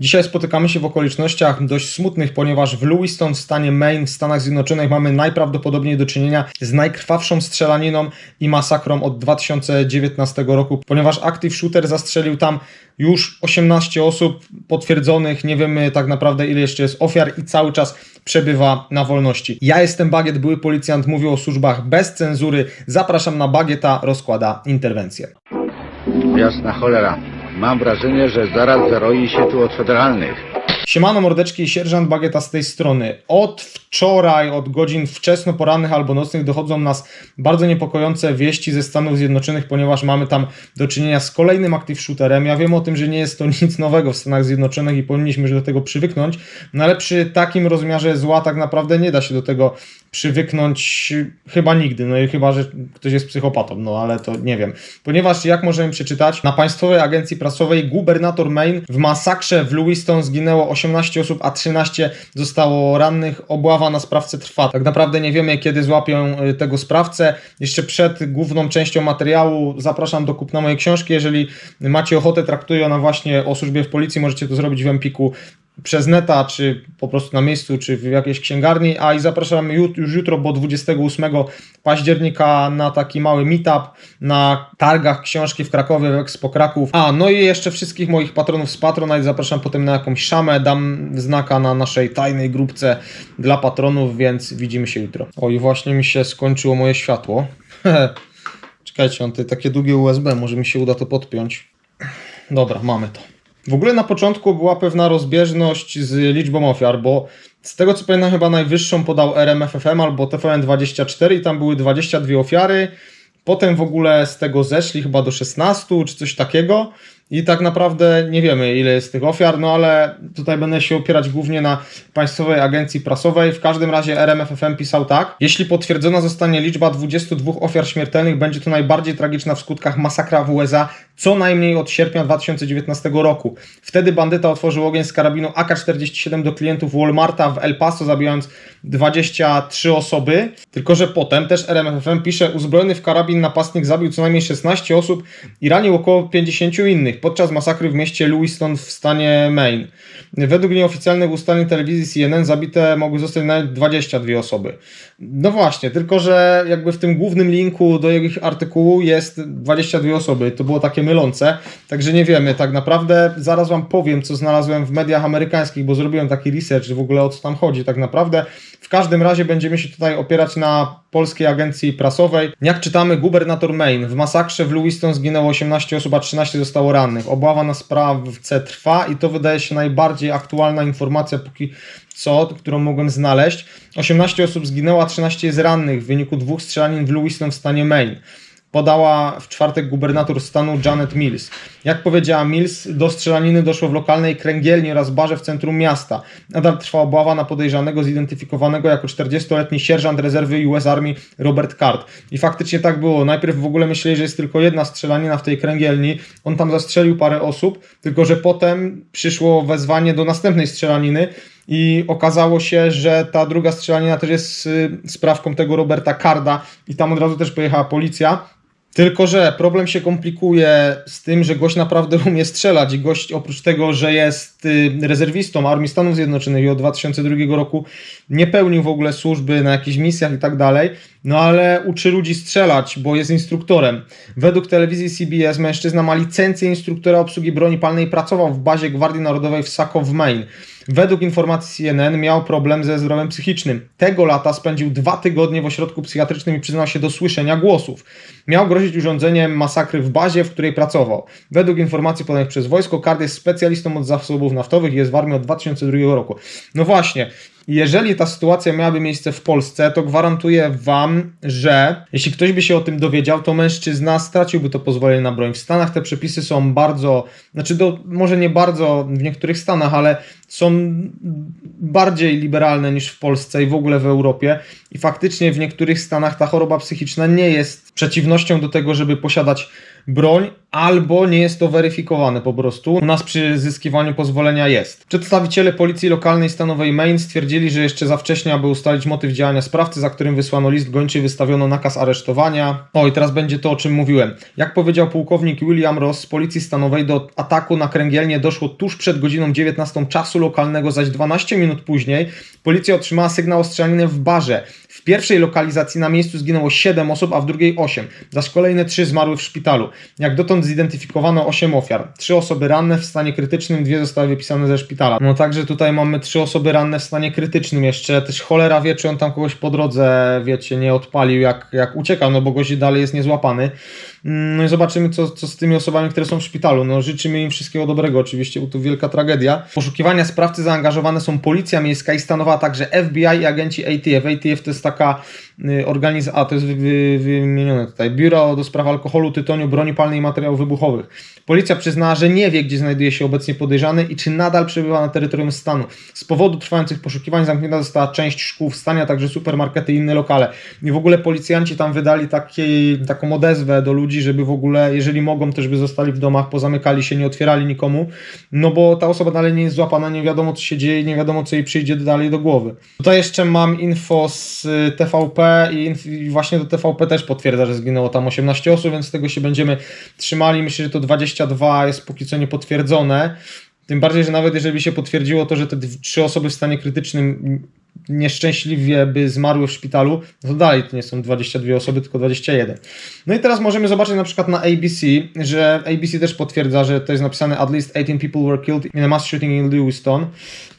Dzisiaj spotykamy się w okolicznościach dość smutnych, ponieważ w Lewiston w stanie Maine w Stanach Zjednoczonych mamy najprawdopodobniej do czynienia z najkrwawszą strzelaniną i masakrą od 2019 roku, ponieważ Active Shooter zastrzelił tam już 18 osób potwierdzonych, nie wiemy tak naprawdę ile jeszcze jest ofiar i cały czas przebywa na wolności. Ja jestem Bagiet, były policjant, mówił o służbach bez cenzury. Zapraszam na Bagieta, rozkłada interwencję. Jasna cholera. Mam wrażenie, że zaraz zaroi się tu od federalnych. Siemano mordeczki, sierżant Bagieta z tej strony. Od wczoraj, od godzin wczesno porannych albo nocnych dochodzą nas bardzo niepokojące wieści ze Stanów Zjednoczonych, ponieważ mamy tam do czynienia z kolejnym active shooterem. Ja wiem o tym, że nie jest to nic nowego w Stanach Zjednoczonych i powinniśmy już do tego przywyknąć, no ale przy takim rozmiarze zła tak naprawdę nie da się do tego przywyknąć chyba nigdy, no i chyba, że ktoś jest psychopatą, no ale to nie wiem. Ponieważ jak możemy przeczytać, na Państwowej Agencji Prasowej gubernator Maine w masakrze w Lewiston zginęło 18 osób, a 13 zostało rannych. Obława na sprawcę trwa. Tak naprawdę nie wiemy, kiedy złapią y, tego sprawcę. Jeszcze przed główną częścią materiału zapraszam do kupna mojej książki. Jeżeli macie ochotę, traktuję ona właśnie o służbie w policji, możecie to zrobić w Empiku przez neta, czy po prostu na miejscu, czy w jakiejś księgarni, a i zapraszam jut, już jutro, bo 28 października na taki mały meetup na targach książki w Krakowie, w Expo Kraków. A, no i jeszcze wszystkich moich patronów z Patronite zapraszam potem na jakąś szamę, dam znaka na naszej tajnej grupce dla patronów, więc widzimy się jutro. O i właśnie mi się skończyło moje światło. Czekajcie, on tutaj takie długie USB, może mi się uda to podpiąć. Dobra, mamy to. W ogóle na początku była pewna rozbieżność z liczbą ofiar, bo z tego co pamiętam chyba najwyższą podał RMFFM albo TVN24 i tam były 22 ofiary. Potem w ogóle z tego zeszli chyba do 16 czy coś takiego. I tak naprawdę nie wiemy, ile jest tych ofiar, no ale tutaj będę się opierać głównie na Państwowej Agencji Prasowej. W każdym razie RMFFM pisał tak. Jeśli potwierdzona zostanie liczba 22 ofiar śmiertelnych, będzie to najbardziej tragiczna w skutkach masakra w USA, co najmniej od sierpnia 2019 roku. Wtedy bandyta otworzył ogień z karabinu AK-47 do klientów Walmarta w El Paso, zabijając 23 osoby. Tylko, że potem też RMFFM pisze, uzbrojony w karabin napastnik zabił co najmniej 16 osób i ranił około 50 innych podczas masakry w mieście Lewiston w stanie Maine. Według nieoficjalnych ustaleń telewizji CNN zabite mogły zostać nawet 22 osoby. No właśnie, tylko że jakby w tym głównym linku do ich artykułu jest 22 osoby. To było takie mylące, także nie wiemy tak naprawdę. Zaraz Wam powiem, co znalazłem w mediach amerykańskich, bo zrobiłem taki research w ogóle o co tam chodzi tak naprawdę. W każdym razie będziemy się tutaj opierać na Polskiej Agencji Prasowej. Jak czytamy, gubernator Maine w masakrze w Lewiston zginęło 18 osób, a 13 zostało rannych. Obława na sprawce trwa i to wydaje się najbardziej aktualna informacja póki co, którą mogłem znaleźć. 18 osób zginęło, a 13 jest rannych w wyniku dwóch strzelanin w Lewiston w stanie Maine podała w czwartek gubernator stanu Janet Mills. Jak powiedziała Mills, do strzelaniny doszło w lokalnej kręgielni oraz barze w centrum miasta. Nadal trwa obława na podejrzanego zidentyfikowanego jako 40-letni sierżant rezerwy US Army Robert Card. I faktycznie tak było. Najpierw w ogóle myśleli, że jest tylko jedna strzelanina w tej kręgielni. On tam zastrzelił parę osób, tylko że potem przyszło wezwanie do następnej strzelaniny i okazało się, że ta druga strzelanina też jest y, sprawką tego Roberta Carda i tam od razu też pojechała policja. Tylko, że problem się komplikuje z tym, że gość naprawdę umie strzelać i gość oprócz tego, że jest y, rezerwistą Armii Stanów Zjednoczonych i od 2002 roku nie pełnił w ogóle służby na jakichś misjach i tak dalej, no ale uczy ludzi strzelać, bo jest instruktorem. Według telewizji CBS mężczyzna ma licencję instruktora obsługi broni palnej i pracował w bazie Gwardii Narodowej w Saco w Maine. Według informacji CNN miał problem ze zdrowiem psychicznym. Tego lata spędził dwa tygodnie w ośrodku psychiatrycznym i przyznał się do słyszenia głosów. Miał grozić urządzeniem masakry w bazie, w której pracował. Według informacji podanych przez wojsko, Card jest specjalistą od zasobów naftowych i jest w armii od 2002 roku. No właśnie, jeżeli ta sytuacja miałaby miejsce w Polsce, to gwarantuję Wam, że jeśli ktoś by się o tym dowiedział, to mężczyzna straciłby to pozwolenie na broń. W Stanach te przepisy są bardzo, znaczy do, może nie bardzo w niektórych Stanach, ale są bardziej liberalne niż w Polsce i w ogóle w Europie. I faktycznie w niektórych Stanach ta choroba psychiczna nie jest przeciwnością do tego, żeby posiadać broń, albo nie jest to weryfikowane po prostu. U nas przy zyskiwaniu pozwolenia jest. Przedstawiciele policji lokalnej stanowej Maine stwierdzili, że jeszcze za wcześnie, aby ustalić motyw działania sprawcy, za którym wysłano list gończy wystawiono nakaz aresztowania. O i teraz będzie to, o czym mówiłem. Jak powiedział pułkownik William Ross z policji stanowej, do ataku na kręgielnię doszło tuż przed godziną 19 czasu lokalnego, zaś 12 minut później policja otrzymała sygnał o strzelaniny w barze. W pierwszej lokalizacji na miejscu zginęło 7 osób, a w drugiej 8, zaś kolejne 3 zmarły w szpitalu. Jak dotąd zidentyfikowano 8 ofiar. 3 osoby ranne w stanie krytycznym, dwie zostały wypisane ze szpitala. No także tutaj mamy 3 osoby ranne w stanie krytycznym jeszcze. Też cholera wie, czy on tam kogoś po drodze, wiecie, nie odpalił jak, jak uciekał, no bo gość dalej jest niezłapany. Mm, No i zobaczymy, co, co z tymi osobami, które są w szpitalu. No życzymy im wszystkiego dobrego oczywiście, bo to wielka tragedia. W Poszukiwania sprawcy zaangażowane są Policja Miejska i stanowa także FBI i agenci ATF. ATF to jest destacar organizacja, a to jest wy, wy, wymienione tutaj, Biuro do Spraw Alkoholu, Tytoniu, Broni Palnej i Materiałów Wybuchowych. Policja przyznała, że nie wie, gdzie znajduje się obecnie podejrzany i czy nadal przebywa na terytorium stanu. Z powodu trwających poszukiwań zamknięta została część szkół w stanie, a także supermarkety i inne lokale. I w ogóle policjanci tam wydali taki, taką odezwę do ludzi, żeby w ogóle, jeżeli mogą, też by zostali w domach, pozamykali się, nie otwierali nikomu, no bo ta osoba dalej nie jest złapana, nie wiadomo co się dzieje, nie wiadomo co jej przyjdzie dalej do głowy. Tutaj jeszcze mam info z y, TVP i, właśnie do TVP też potwierdza, że zginęło tam 18 osób, więc tego się będziemy trzymali. Myślę, że to 22 jest póki co niepotwierdzone. Tym bardziej, że nawet jeżeli się potwierdziło to, że te trzy osoby w stanie krytycznym nieszczęśliwie by zmarły w szpitalu, no to dalej to nie są 22 osoby, tylko 21. No i teraz możemy zobaczyć na przykład na ABC, że ABC też potwierdza, że to jest napisane at least 18 people were killed in a mass shooting in Lewiston,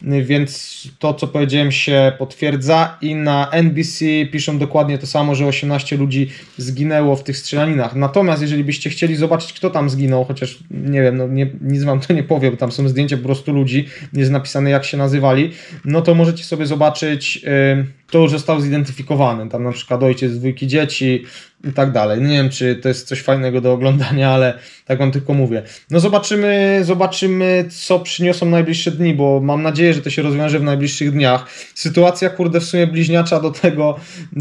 więc to co powiedziałem się potwierdza i na NBC piszą dokładnie to samo, że 18 ludzi zginęło w tych strzelaninach. Natomiast jeżeli byście chcieli zobaczyć kto tam zginął, chociaż nie wiem, no nie, nic wam to nie powiem, tam są zdjęcia po prostu ludzi, jest napisane jak się nazywali, no to możecie sobie zobaczyć, yy, kto już został zidentyfikowany. Tam na przykład ojciec dwójki dzieci i tak dalej. Nie wiem, czy to jest coś fajnego do oglądania, ale tak wam tylko mówię. No zobaczymy, zobaczymy, co przyniosą najbliższe dni, bo mam nadzieję, że to się rozwiąże w najbliższych dniach. Sytuacja, kurde, w sumie bliźniacza do tego,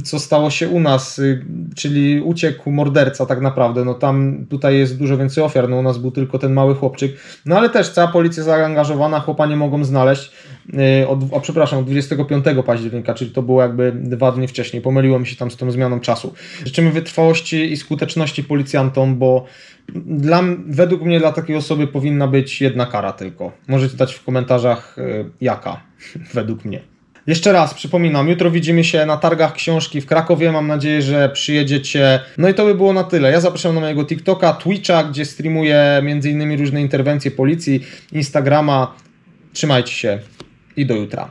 co stało się u nas, y, czyli uciekł morderca tak naprawdę. No tam tutaj jest dużo więcej ofiar, no u nas był tylko ten mały chłopczyk. No ale też cała policja zaangażowana, chłopa nie mogą znaleźć. Yy, Od, o, przepraszam, od 25 października, czyli to było jakby dwa dni wcześniej. Pomyliło mi się tam z tą zmianą czasu. Życzymy wytrwałości i skuteczności policjantom, bo dla, według mnie dla takiej osoby powinna być jedna kara tylko. Możecie dać w komentarzach yy, jaka, według mnie. Jeszcze raz przypominam, jutro widzimy się na targach książki w Krakowie. Mam nadzieję, że przyjedziecie. No i to by było na tyle. Ja zapraszam na mojego TikToka, Twitcha, gdzie streamuję m.in. różne interwencje policji, Instagrama. Trzymajcie się i do jutra.